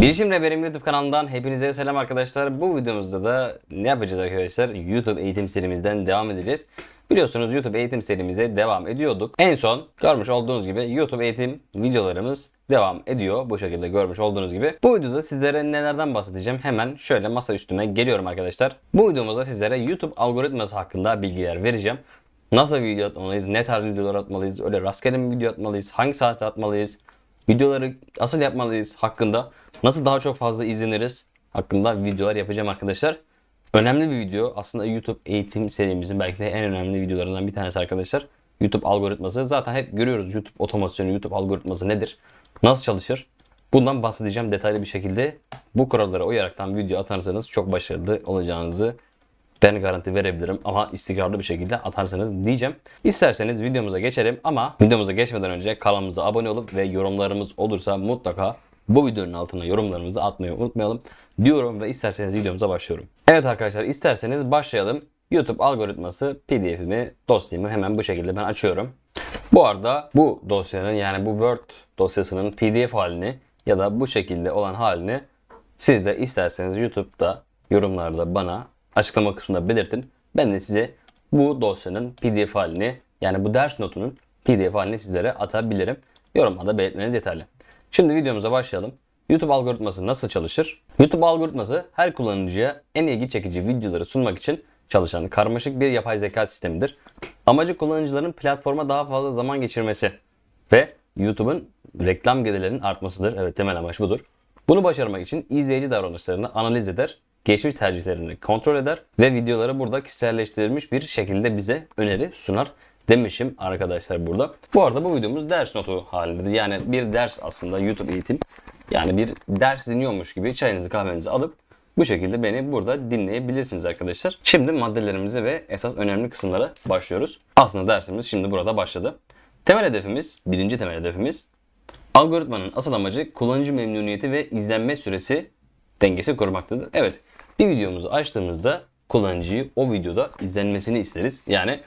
Bilişim Rehberim YouTube kanalından hepinize selam arkadaşlar. Bu videomuzda da ne yapacağız arkadaşlar? YouTube eğitim serimizden devam edeceğiz. Biliyorsunuz YouTube eğitim serimize devam ediyorduk. En son görmüş olduğunuz gibi YouTube eğitim videolarımız devam ediyor. Bu şekilde görmüş olduğunuz gibi. Bu videoda sizlere nelerden bahsedeceğim? Hemen şöyle masa üstüme geliyorum arkadaşlar. Bu videomuzda sizlere YouTube algoritması hakkında bilgiler vereceğim. Nasıl video atmalıyız? Ne tarz videolar atmalıyız? Öyle rastgele mi video atmalıyız? Hangi saatte atmalıyız? Videoları nasıl yapmalıyız hakkında, nasıl daha çok fazla izleniriz hakkında videolar yapacağım arkadaşlar. Önemli bir video. Aslında YouTube eğitim serimizin belki de en önemli videolarından bir tanesi arkadaşlar. YouTube algoritması. Zaten hep görüyoruz YouTube otomasyonu, YouTube algoritması nedir? Nasıl çalışır? Bundan bahsedeceğim detaylı bir şekilde. Bu kurallara uyaraktan video atarsanız çok başarılı olacağınızı ben garanti verebilirim ama istikrarlı bir şekilde atarsanız diyeceğim. İsterseniz videomuza geçelim ama videomuza geçmeden önce kanalımıza abone olup ve yorumlarımız olursa mutlaka bu videonun altına yorumlarımızı atmayı unutmayalım diyorum ve isterseniz videomuza başlıyorum. Evet arkadaşlar isterseniz başlayalım. YouTube algoritması pdf'imi dosyamı hemen bu şekilde ben açıyorum. Bu arada bu dosyanın yani bu Word dosyasının pdf halini ya da bu şekilde olan halini siz de isterseniz YouTube'da yorumlarda bana açıklama kısmında belirtin. Ben de size bu dosyanın pdf halini yani bu ders notunun pdf halini sizlere atabilirim. Yorumlarda belirtmeniz yeterli. Şimdi videomuza başlayalım. YouTube algoritması nasıl çalışır? YouTube algoritması her kullanıcıya en ilgi çekici videoları sunmak için çalışan karmaşık bir yapay zeka sistemidir. Amacı kullanıcıların platforma daha fazla zaman geçirmesi ve YouTube'un reklam gelirlerinin artmasıdır. Evet temel amaç budur. Bunu başarmak için izleyici davranışlarını analiz eder, geçmiş tercihlerini kontrol eder ve videoları burada kişiselleştirilmiş bir şekilde bize öneri sunar demişim arkadaşlar burada. Bu arada bu videomuz ders notu halindedir. Yani bir ders aslında YouTube eğitim. Yani bir ders dinliyormuş gibi çayınızı kahvenizi alıp bu şekilde beni burada dinleyebilirsiniz arkadaşlar. Şimdi maddelerimize ve esas önemli kısımlara başlıyoruz. Aslında dersimiz şimdi burada başladı. Temel hedefimiz, birinci temel hedefimiz Algoritmanın asıl amacı kullanıcı memnuniyeti ve izlenme süresi dengesi korumaktadır. Evet, bir videomuzu açtığımızda kullanıcıyı o videoda izlenmesini isteriz. Yani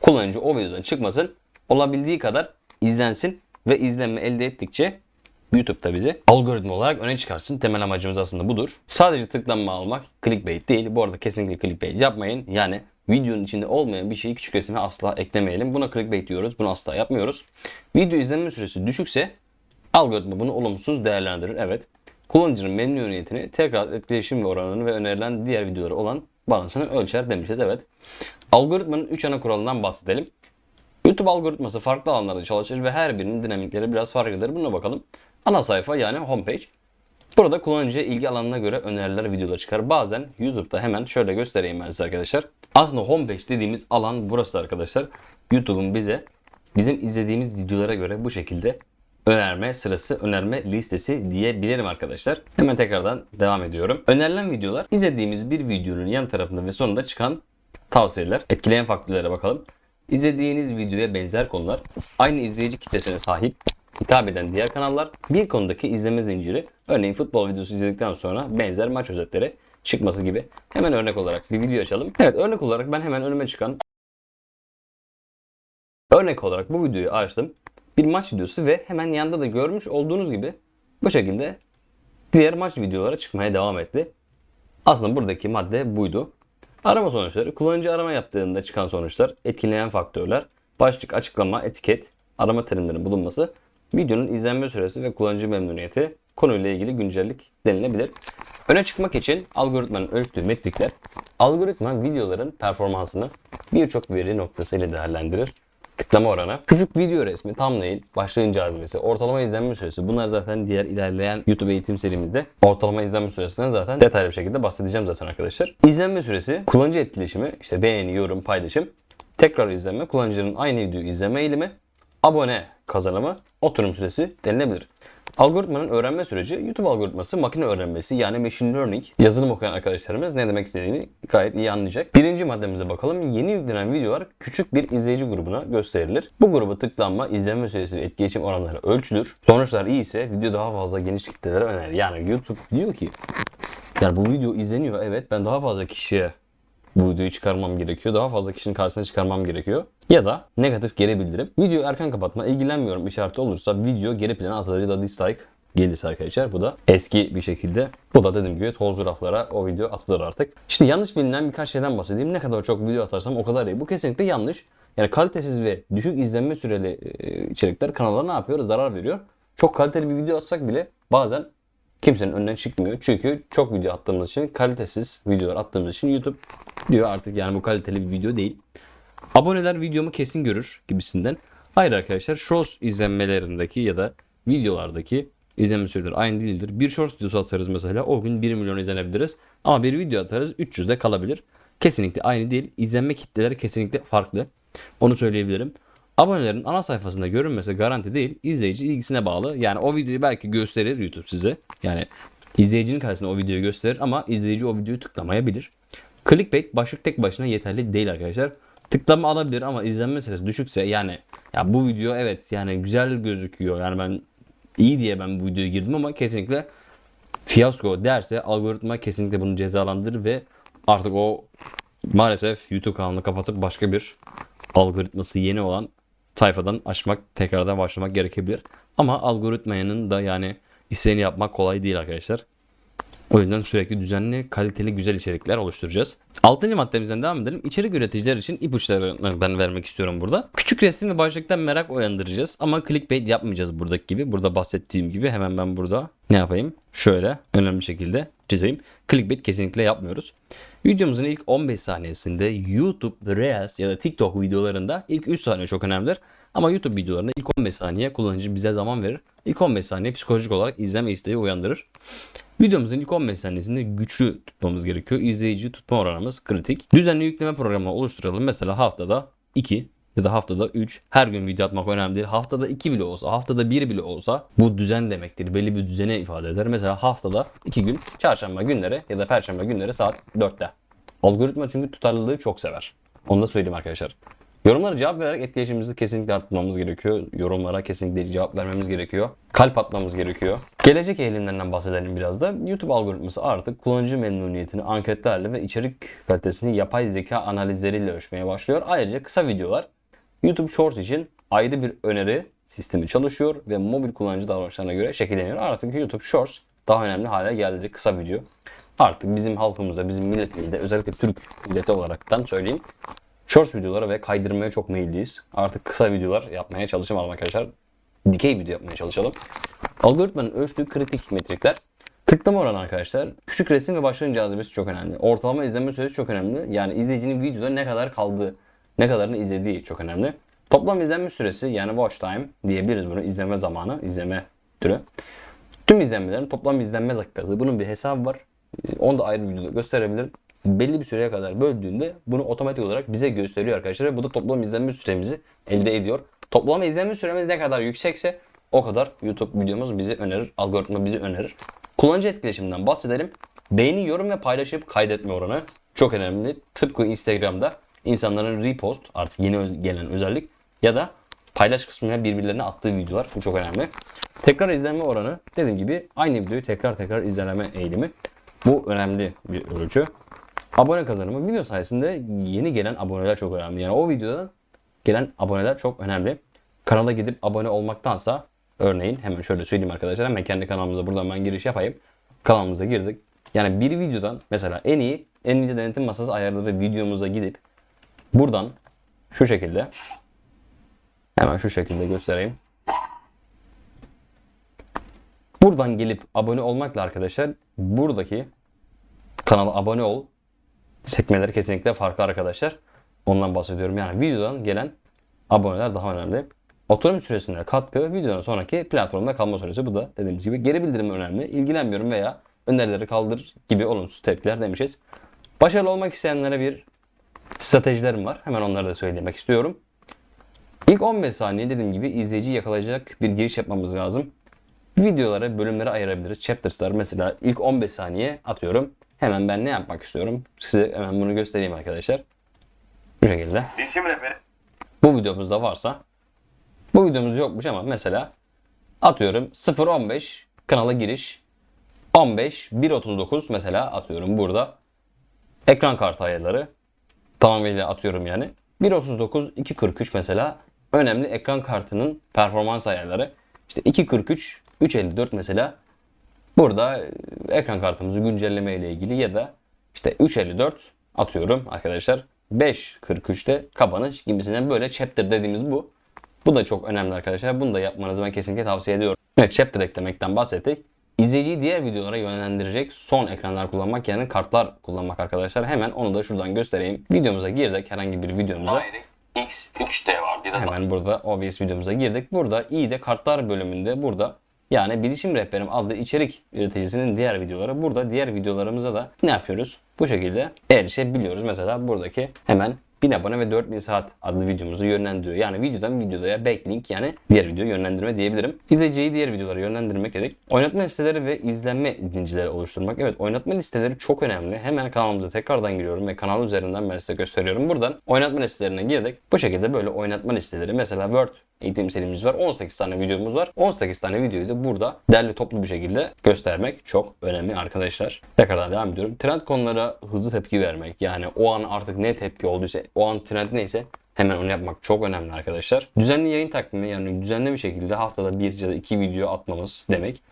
kullanıcı o videodan çıkmasın, olabildiği kadar izlensin ve izlenme elde ettikçe YouTube da bizi algoritma olarak öne çıkarsın. Temel amacımız aslında budur. Sadece tıklanma almak clickbait değil. Bu arada kesinlikle clickbait yapmayın. Yani videonun içinde olmayan bir şeyi küçük resme asla eklemeyelim. Buna clickbait diyoruz. Bunu asla yapmıyoruz. Video izlenme süresi düşükse algoritma bunu olumsuz değerlendirir. Evet. Kullanıcının memnuniyetini, tekrar etkileşim oranını ve önerilen diğer videolara olan balansını ölçer demişiz. Evet. Algoritmanın 3 ana kuralından bahsedelim. YouTube algoritması farklı alanlarda çalışır ve her birinin dinamikleri biraz farklıdır. Buna bakalım. Ana sayfa yani homepage. Burada kullanıcıya ilgi alanına göre öneriler, videolar çıkar. Bazen YouTube'da hemen şöyle göstereyim ben size arkadaşlar. Aslında homepage dediğimiz alan burası arkadaşlar. YouTube'un bize bizim izlediğimiz videolara göre bu şekilde önerme sırası, önerme listesi diyebilirim arkadaşlar. Hemen tekrardan devam ediyorum. Önerilen videolar izlediğimiz bir videonun yan tarafında ve sonunda çıkan tavsiyeler. Etkileyen faktörlere bakalım. İzlediğiniz videoya benzer konular, aynı izleyici kitlesine sahip hitap eden diğer kanallar, bir konudaki izleme zinciri, örneğin futbol videosu izledikten sonra benzer maç özetleri çıkması gibi. Hemen örnek olarak bir video açalım. Evet örnek olarak ben hemen önüme çıkan örnek olarak bu videoyu açtım. Bir maç videosu ve hemen yanında da görmüş olduğunuz gibi bu şekilde diğer maç videolara çıkmaya devam etti. Aslında buradaki madde buydu. Arama sonuçları, kullanıcı arama yaptığında çıkan sonuçlar, etkileyen faktörler, başlık, açıklama, etiket, arama terimlerinin bulunması, videonun izlenme süresi ve kullanıcı memnuniyeti konuyla ilgili güncellik denilebilir. Öne çıkmak için algoritmanın ölçtüğü metrikler, algoritma videoların performansını birçok veri noktasıyla değerlendirir. Tıklama oranı, küçük video resmi, thumbnail, başlığın cazibesi, ortalama izlenme süresi. Bunlar zaten diğer ilerleyen YouTube eğitim serimizde ortalama izlenme süresinden zaten detaylı bir şekilde bahsedeceğim zaten arkadaşlar. İzlenme süresi, kullanıcı etkileşimi, işte beğeni, yorum, paylaşım, tekrar izleme, kullanıcının aynı videoyu izleme eğilimi, abone kazanımı, oturum süresi denilebilir. Algoritmanın öğrenme süreci, YouTube algoritması makine öğrenmesi yani machine learning. Yazılım okuyan arkadaşlarımız ne demek istediğini gayet iyi anlayacak. Birinci maddemize bakalım. Yeni yüklenen videolar küçük bir izleyici grubuna gösterilir. Bu gruba tıklanma, izlenme süresi ve etkileşim oranları ölçülür. Sonuçlar iyi ise video daha fazla geniş kitlelere önerir. Yani YouTube diyor ki yani bu video izleniyor evet ben daha fazla kişiye bu videoyu çıkarmam gerekiyor. Daha fazla kişinin karşısına çıkarmam gerekiyor. Ya da negatif geri bildirim. Video erken kapatma, ilgilenmiyorum işareti olursa video geri plana atılır ya da dislike gelirse arkadaşlar bu da eski bir şekilde. Bu da dediğim gibi tozlu raflara o video atılır artık. Şimdi yanlış bilinen birkaç şeyden bahsedeyim. Ne kadar çok video atarsam o kadar iyi. Bu kesinlikle yanlış. Yani kalitesiz ve düşük izlenme süreli e, içerikler kanallara ne yapıyor? Zarar veriyor. Çok kaliteli bir video atsak bile bazen kimsenin önüne çıkmıyor. Çünkü çok video attığımız için kalitesiz videolar attığımız için YouTube diyor artık yani bu kaliteli bir video değil. Aboneler videomu kesin görür gibisinden. Hayır arkadaşlar Shorts izlenmelerindeki ya da videolardaki izlenme süreleri aynı değildir. Bir Shorts videosu atarız mesela o gün 1 milyon izlenebiliriz. Ama bir video atarız 300'de kalabilir. Kesinlikle aynı değil. İzlenme kitleleri kesinlikle farklı. Onu söyleyebilirim. Abonelerin ana sayfasında görünmesi garanti değil. İzleyici ilgisine bağlı. Yani o videoyu belki gösterir YouTube size. Yani izleyicinin karşısında o videoyu gösterir ama izleyici o videoyu tıklamayabilir. Clickbait başlık tek başına yeterli değil arkadaşlar. Tıklama alabilir ama izlenme süresi düşükse yani ya bu video evet yani güzel gözüküyor. Yani ben iyi diye ben bu videoya girdim ama kesinlikle fiyasko derse algoritma kesinlikle bunu cezalandırır ve artık o maalesef YouTube kanalını kapatıp başka bir algoritması yeni olan sayfadan açmak, tekrardan başlamak gerekebilir. Ama algoritmanın da yani istediğini yapmak kolay değil arkadaşlar. O yüzden sürekli düzenli, kaliteli, güzel içerikler oluşturacağız. Altıncı maddemizden devam edelim. İçerik üreticiler için ipuçlarını ben vermek istiyorum burada. Küçük resim ve başlıktan merak uyandıracağız. Ama clickbait yapmayacağız buradaki gibi. Burada bahsettiğim gibi hemen ben burada ne yapayım? Şöyle önemli şekilde çizeyim. Clickbait kesinlikle yapmıyoruz. Videomuzun ilk 15 saniyesinde YouTube Reels ya da TikTok videolarında ilk 3 saniye çok önemlidir. Ama YouTube videolarında ilk 15 saniye kullanıcı bize zaman verir. İlk 15 saniye psikolojik olarak izleme isteği uyandırır. Videomuzun ilk 15 saniyesinde güçlü tutmamız gerekiyor. İzleyici tutma oranımız kritik. Düzenli yükleme programı oluşturalım. Mesela haftada 2 ya da haftada 3. Her gün video atmak önemli değil. Haftada 2 bile olsa, haftada 1 bile olsa bu düzen demektir. Belli bir düzene ifade eder. Mesela haftada 2 gün çarşamba günleri ya da perşembe günleri saat 4'te. Algoritma çünkü tutarlılığı çok sever. Onu da söyleyeyim arkadaşlar. Yorumlara cevap vererek etkileşimimizi kesinlikle arttırmamız gerekiyor. Yorumlara kesinlikle cevap vermemiz gerekiyor. Kalp atmamız gerekiyor. Gelecek eğilimlerinden bahsedelim biraz da. YouTube algoritması artık kullanıcı memnuniyetini anketlerle ve içerik kalitesini yapay zeka analizleriyle ölçmeye başlıyor. Ayrıca kısa videolar YouTube Shorts için ayrı bir öneri sistemi çalışıyor ve mobil kullanıcı davranışlarına göre şekilleniyor. Artık YouTube Shorts daha önemli hale geldi kısa video. Artık bizim halkımıza, bizim milletimizde özellikle Türk milleti olaraktan söyleyeyim. Shorts videolara ve kaydırmaya çok meyilliyiz. Artık kısa videolar yapmaya çalışalım arkadaşlar. Dikey video yapmaya çalışalım. Algoritmanın ölçtüğü kritik metrikler. Tıklama oranı arkadaşlar. Küçük resim ve başlığın cazibesi çok önemli. Ortalama izlenme süresi çok önemli. Yani izleyicinin videoda ne kadar kaldığı, ne kadarını izlediği çok önemli. Toplam izlenme süresi yani watch time diyebiliriz bunu. izleme zamanı, izleme türü. Tüm izlenmelerin toplam izlenme dakikası. Bunun bir hesabı var. Onu da ayrı bir videoda gösterebilirim. Belli bir süreye kadar böldüğünde bunu otomatik olarak bize gösteriyor arkadaşlar. Bu da toplam izlenme süremizi elde ediyor. Toplam izlenme süremiz ne kadar yüksekse o kadar YouTube videomuz bizi önerir. Algoritma bizi önerir. Kullanıcı etkileşiminden bahsedelim. Beğeni, yorum ve paylaşıp kaydetme oranı çok önemli. Tıpkı Instagram'da insanların repost artık yeni gelen özellik ya da paylaş kısmına birbirlerine attığı videolar. Bu çok önemli. Tekrar izlenme oranı dediğim gibi aynı videoyu tekrar tekrar izleme eğilimi. Bu önemli bir ölçü. Abone kazanımı video sayesinde yeni gelen aboneler çok önemli. Yani o videoda gelen aboneler çok önemli. Kanala gidip abone olmaktansa örneğin hemen şöyle söyleyeyim arkadaşlar hemen kendi kanalımıza buradan ben giriş yapayım. Kanalımıza girdik. Yani bir videodan mesela en iyi Nvidia denetim masası ayarları videomuza gidip buradan şu şekilde hemen şu şekilde göstereyim. Buradan gelip abone olmakla arkadaşlar buradaki kanala abone ol sekmeleri kesinlikle farklı arkadaşlar. Ondan bahsediyorum. Yani videodan gelen aboneler daha önemli. Oturum süresine katkı videodan sonraki platformda kalma süresi. Bu da dediğimiz gibi geri bildirim önemli. İlgilenmiyorum veya önerileri kaldır gibi olumsuz tepkiler demişiz. Başarılı olmak isteyenlere bir stratejilerim var. Hemen onları da söylemek istiyorum. İlk 15 saniye dediğim gibi izleyici yakalayacak bir giriş yapmamız lazım. Videolara, bölümlere ayırabiliriz. Chapters'lar mesela ilk 15 saniye atıyorum. Hemen ben ne yapmak istiyorum? Size hemen bunu göstereyim arkadaşlar. Bu şekilde. Bu videomuzda varsa bu videomuz yokmuş ama mesela atıyorum 0.15 kanala giriş 15 1.39 mesela atıyorum burada ekran kartı ayarları tamamıyla atıyorum yani 1.39 2.43 mesela önemli ekran kartının performans ayarları işte 2.43 354 mesela burada ekran kartımızı güncelleme ile ilgili ya da işte 354 atıyorum arkadaşlar 543'te kapanış gibisinden böyle chapter dediğimiz bu. Bu da çok önemli arkadaşlar. Bunu da yapmanızı ben kesinlikle tavsiye ediyorum. Evet chapter eklemekten bahsettik. İzleyiciyi diğer videolara yönlendirecek son ekranlar kullanmak yani kartlar kullanmak arkadaşlar. Hemen onu da şuradan göstereyim. Videomuza girdik herhangi bir videomuza. X3D vardı Hemen burada OBS videomuza girdik. Burada iyi de kartlar bölümünde burada yani Bilişim Rehberim adlı içerik üreticisinin diğer videoları. Burada diğer videolarımıza da ne yapıyoruz? Bu şekilde erişebiliyoruz. Mesela buradaki hemen 1000 abone ve 4000 saat adlı videomuzu yönlendiriyor. Yani videodan videoya backlink yani diğer video yönlendirme diyebilirim. İzleyiciyi diğer videolara yönlendirmek dedik. Oynatma listeleri ve izlenme zincirleri oluşturmak. Evet oynatma listeleri çok önemli. Hemen kanalımıza tekrardan giriyorum ve kanal üzerinden ben size gösteriyorum. Buradan oynatma listelerine girdik. Bu şekilde böyle oynatma listeleri mesela Word eğitim serimiz var. 18 tane videomuz var. 18 tane videoyu da burada derli toplu bir şekilde göstermek çok önemli arkadaşlar. Tekrardan devam ediyorum. Trend konulara hızlı tepki vermek. Yani o an artık ne tepki olduysa, o an trend neyse hemen onu yapmak çok önemli arkadaşlar. Düzenli yayın takvimi yani düzenli bir şekilde haftada bir ya da iki video atmamız demek.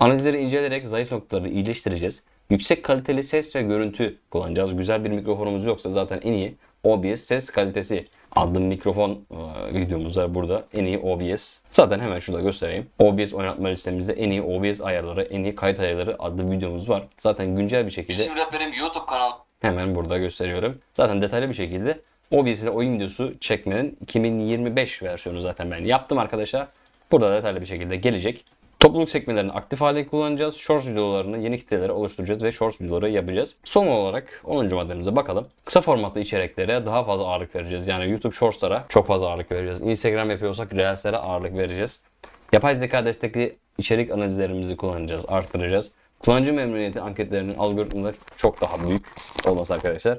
Analizleri inceleyerek zayıf noktaları iyileştireceğiz. Yüksek kaliteli ses ve görüntü kullanacağız. Güzel bir mikrofonumuz yoksa zaten en iyi OBS ses kalitesi adlı mikrofon e, videomuz var burada. En iyi OBS. Zaten hemen şurada göstereyim. OBS oynatma listemizde en iyi OBS ayarları, en iyi kayıt ayarları adlı videomuz var. Zaten güncel bir şekilde Bilişim Rehberim YouTube kanalı hemen burada gösteriyorum. Zaten detaylı bir şekilde OBS ile oyun videosu çekmenin 2025 versiyonu zaten ben yaptım arkadaşlar. Burada detaylı bir şekilde gelecek. Topluluk sekmelerini aktif hale kullanacağız. Shorts videolarını yeni kitleleri oluşturacağız ve Shorts videoları yapacağız. Son olarak 10. maddemize bakalım. Kısa formatlı içeriklere daha fazla ağırlık vereceğiz. Yani YouTube Shorts'lara çok fazla ağırlık vereceğiz. Instagram yapıyorsak Reels'lere ağırlık vereceğiz. Yapay zeka destekli içerik analizlerimizi kullanacağız, arttıracağız. Kullanıcı memnuniyeti anketlerinin algoritmaları çok daha büyük olması arkadaşlar.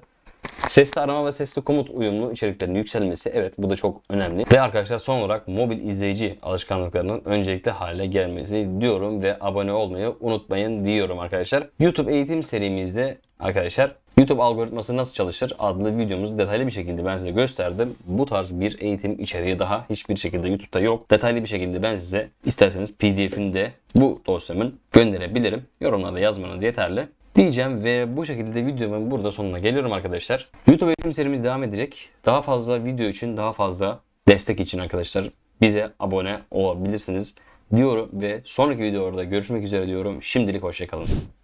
Sesli arama ve sesli komut uyumlu içeriklerin yükselmesi evet bu da çok önemli. Ve arkadaşlar son olarak mobil izleyici alışkanlıklarının öncelikli hale gelmesi diyorum ve abone olmayı unutmayın diyorum arkadaşlar. YouTube eğitim serimizde arkadaşlar YouTube algoritması nasıl çalışır adlı videomuzu detaylı bir şekilde ben size gösterdim. Bu tarz bir eğitim içeriği daha hiçbir şekilde YouTube'da yok. Detaylı bir şekilde ben size isterseniz PDF'ini de bu dosyamın gönderebilirim. Yorumlarda yazmanız yeterli diyeceğim ve bu şekilde videomun burada sonuna geliyorum arkadaşlar. YouTube eğitim serimiz devam edecek. Daha fazla video için, daha fazla destek için arkadaşlar bize abone olabilirsiniz diyorum ve sonraki videolarda görüşmek üzere diyorum. Şimdilik hoşçakalın.